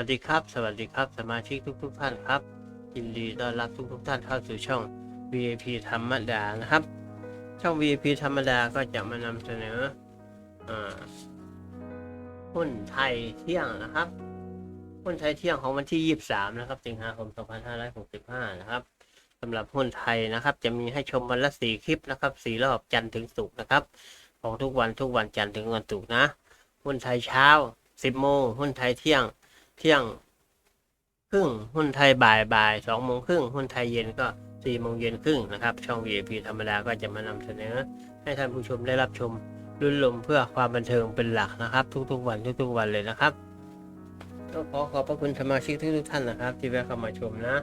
วัสดีครับ สวัสดีครับ สมาชิกทุกทุกๆท่านครับยินดีต้อนรับทุกทุกๆท่านเข้าสู่ช่อง VIP ธรรมดานะครับ ช่อง VIP ธรรมดาก็จะมานำเสนอหุ้นไทยเที่ยงนะครับหุ้นไทยเที่ยงของวันที่ 23 นะครับ สิงหาคม 2565 นะครับสำหรับหุ้นไทยนะครับ จะมีให้ชมวันละสี่คลิปนะครับสี่รอบจันทร์ถึงศุกร์นะครับ ของทุกวันทุกวันจันทร์ถึงวันศุกร์นะ หุ้นไทยเช้า 10 โมง หุ้นไทยเที่ยง เที่ยงครึ่งหุ้นไทยบ่ายบ่ายสองโมงครึ่งหุ้นไทยเย็นก็สี่โมงเย็นครึ่งนะครับ ช่อง VIP ธรรมดาก็จะมานำเสนอ ให้ท่านผู้ชมได้รับชมรุ่นลมเพื่อความบันเทิงเป็นหลักนะครับ ทุกๆ วันทุกๆ วันเลยนะครับก็ขอขอบพระคุณสมาชิกทุกๆท่านนะครับ ที่แวะเข้ามาชมนะ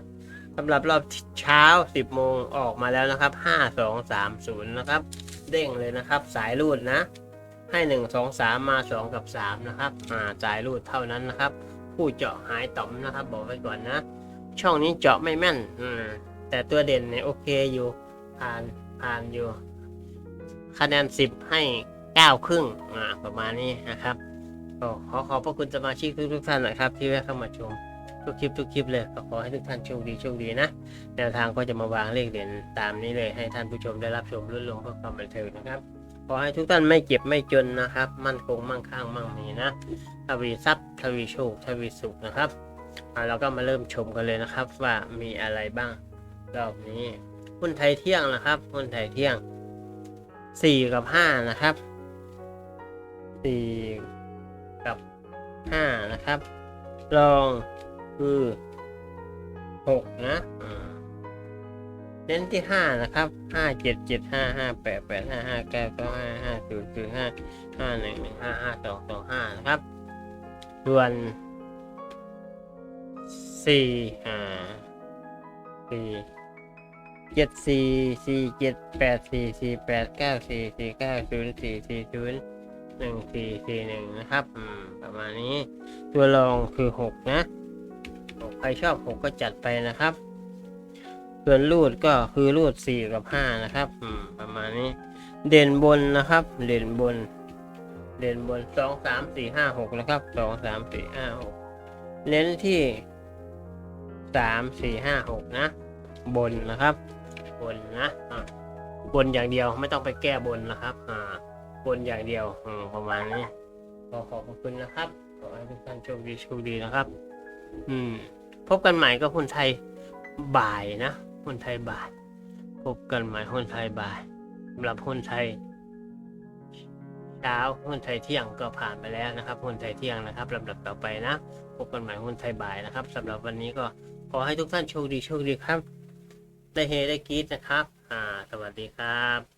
สำหรับรอบเช้า 10 โมงออกมาแล้วนะครับ 5 2 3 0 นะครับ เด้งเลยนะครับ สายรูดนะ ให้ 1 2 3 มา 2 กับ 3 นะครับอ่าสายรูดเท่านั้นนะครับ ผู้เจาะหายต่อมนะครับ บอกไว้ก่อนนะ ช่องนี้เจาะไม่แม่น อืมแต่ตัวเด่นเนี่ยโอเคอยู่ผ่านผ่านอยู่ คะแนน 10 ให้ 9 ครึ่งอ่าประมาณนี้นะครับก็ขอขอบพระคุณสมาชิกทุกๆท่านนะครับ ที่แวะเข้ามาชมทุกคลิปทุกคลิปเลยก็ขอให้ทุกท่านโชคดีโชคดีนะแนวทางก็จะมาวางเลขเด่นตามนี้เลยให้ท่านผู้ชมได้รับชมรุ่นลงเพื่อความบันเทิงนะครับขอให้ทุกท่านไม่เจ็บไม่จนนะครับ มั่นคงมั่งคั่งมั่งมีนะ ทวีทรัพย์ทวีโชคทวีสุขนะครับอ่าเราก็มาเริ่มชมกันเลยนะครับว่ามีอะไรบ้างรอบนี้หุ้นไทยเที่ยงนะครับหุ้นไทยเที่ยงสี่กับห้านะครับสี่กับห้านะครับรองคือหกนะเน้นที่ห้านะครับห้าเจ็ดเจ็ดห้าห้าแปดแปดห้าห้าเก้าเก้าห้าห้าศูนย์ศูนย์ห้าห้าหนึ่งหนึ่งห้าห้าสองสองห้านะครับ ส่วนสี่อ่าสี่เจ็ดสี่สี่เจ็ดแปดสี่สี่แปดเก้าสี่สี่เก้าศูนย์สี่สี่ศูนย์หนึ่งสี่สี่หนึ่งนะครับ ประมาณนี้ ตัวรองคือหกนะหกใครชอบหกก็จัดไปนะครับ ส่วนรูดก็คือรูดสี่กับห้านะครับ ประมาณนี้ เด่นบนนะครับ เด่นบน เด่นบนสองสามสี่ห้าหกนะครับสองสามสี่ห้าหกเน้นที่สามสี่ห้าหกนะ บนนะครับ บนนะะบนอย่างเดียวไม่ต้องไปแก้บนนะครับ อ่า บนอย่างเดียวอประมาณนี้ขอขอบคุณนะครับขอให้ทุกท่านโชคดีโชคดีนะครับ อืม พบกันใหม่ก็คนไทยบ่ายนะหุ้นไทยบ่าทพบกันใหม่หุ้นไทยบ่าทสำหรับหุ้นไทย เช้าหุ้นไทยเที่ยงก็ผ่านไปแล้วนะครับหุ้นไทยเที่ยงนะครับลำดับต่อไปนะพบกันใหม่หุ้นไทยบ่ายนะครับสำหรับวันนี้ก็ขอให้ทุกท่านโชคดีโชคดีครับ ได้เฮได้กีดนะครับ อ่า สวัสดีครับ